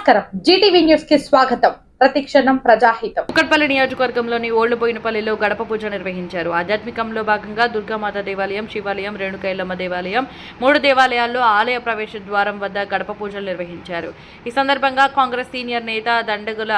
నమస్కారం. జీటీవీ న్యూస్కి స్వాగతం. ప్రతిక్షణం ప్రజాహితం. కుక్కట్పల్లి నియోజకవర్గంలోని ఓళ్ళుబోయినపల్లిలో గడప పూజ నిర్వహించారు. ఆధ్యాత్మికంలో భాగంగా దుర్గామాత దేవాలయం శివాలయం రేణుకైలమ్మ దేవాలయం మూడు దేవాలయాల్లో ఆలయ ప్రవేశ ద్వారం వద్ద గడప పూజలు నిర్వహించారు. ఈ సందర్భంగా కాంగ్రెస్ సీనియర్ నేత దండగుల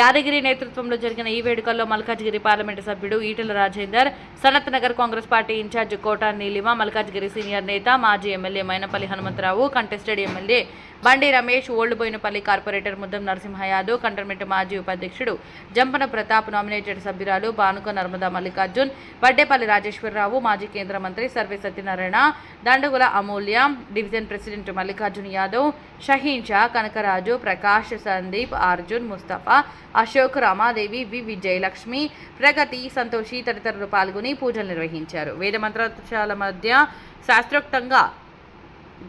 యాదగిరి నేతృత్వంలో జరిగిన ఈ వేడుకల్లో మల్కాజ్గిరి పార్లమెంటు సభ్యుడు Etela Rajender Sanath Nagar Congress party incharge Kota Neelima Malkajgiri senior నేత మాజీ MLA Mainapalli Hanumantharao contested MLA Bandi Ramesh old Boinapalli corporator Muddam Narasimha Yadav cantonment మాజీ ఉపాధ్యక్షుడు జంపన ప్రతాప్ నామినేటెడ్ సభ్యురాలు బానుక నర్మదా మల్లికార్జున్ వడ్డేపల్లి రాజేశ్వరరావు మాజీ కేంద్ర మంత్రి Sarvey Satyanarayana Dandagula Amulya division president Mallikarjun Yadav Shaheen Shah Kanakaraju Prakash Sandeep Arjun Mustafa Ashok Ramadevi V Vijayalakshmi Pragathi Santoshi తదితరులు పాల్గొని పూజలు నిర్వహించారు. వేద మంత్రోచ్చాల మధ్య శాస్త్రోక్తంగా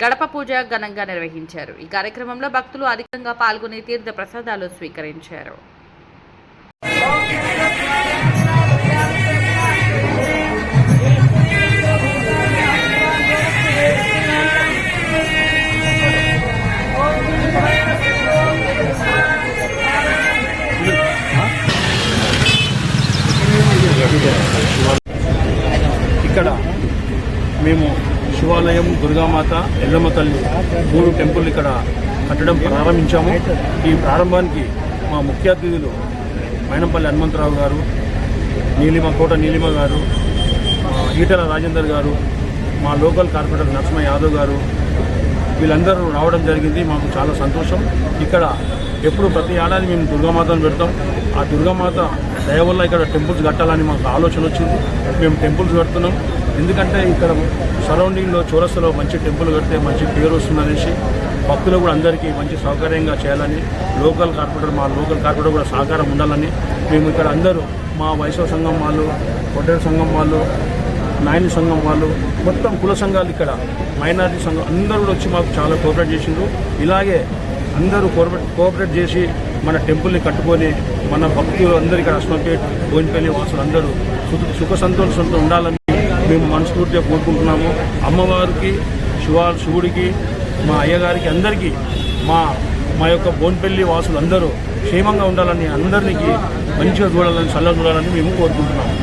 గడప పూజ ఘనంగా నిర్వహించారు. ఈ కార్యక్రమంలో భక్తులు అధికంగా పాల్గొని తీర్థ ప్రసాదాలు స్వీకరించారు. ఇక్కడ మేము శివాలయం దుర్గామాత ఎల్లమ్మ తల్లి మూడు టెంపుల్ ఇక్కడ కట్టడం ప్రారంభించాము. ఈ ప్రారంభానికి మా ముఖ్య అతిథులు మైనంపల్లి హనుమంతరావు గారు నీలిమ కోట నీలిమ గారు ఈటల రాజేందర్ గారు మా లోకల్ కార్పొరేటర్ నరసింహ యాదవ్ గారు వీళ్ళందరూ రావడం జరిగింది. మాకు చాలా సంతోషం. ఇక్కడ ఎప్పుడు ప్రతి ఏడాది మేము దుర్గామాతను పెడతాం. ఆ దుర్గామాత దయవల్ల ఇక్కడ టెంపుల్స్ కట్టాలని మాకు ఆలోచన వచ్చింది. మేము టెంపుల్స్ కడుతున్నాం. ఎందుకంటే ఇక్కడ సరౌండింగ్లో చౌరస్తలో మంచి టెంపుల్ కడితే మంచి పేరు వస్తుందనేసి భక్తులు కూడా అందరికీ మంచి సౌకర్యంగా చేయాలని లోకల్ కార్పొరేటర్ మా లోకల్ కార్పొరేటర్ కూడా సహకారం ఉండాలని మేము ఇక్కడ అందరూ మా వైశవ సంఘం వాళ్ళు కొట్టేరు సంఘం వాళ్ళు నాయని సంఘం వాళ్ళు మొత్తం కుల సంఘాలు ఇక్కడ మైనారిటీ సంఘం అందరూ కూడా వచ్చి మాకు చాలా కోఆపరేట్ చేసిండ్రు. ఇలాగే అందరూ కోఆపరేట్ కోఆపరేట్ చేసి మన టెంపుల్ని కట్టుకొని మన భక్తులు అందరికీ అస్మపేట్ బోయినపల్లి వాసులు అందరూ సుఖ సుఖ సంతోషంతో ఉండాలని మేము మనస్ఫూర్తిగా కోరుకుంటున్నాము. అమ్మవారికి శివ శివుడికి మా అయ్యగారికి అందరికీ మా మా యొక్క బోన్పల్లి వాసులు అందరూ క్షేమంగా ఉండాలని అందరికీ మంచిగా చూడాలని చల్లగా చూడాలని మేము కోరుకుంటున్నాము.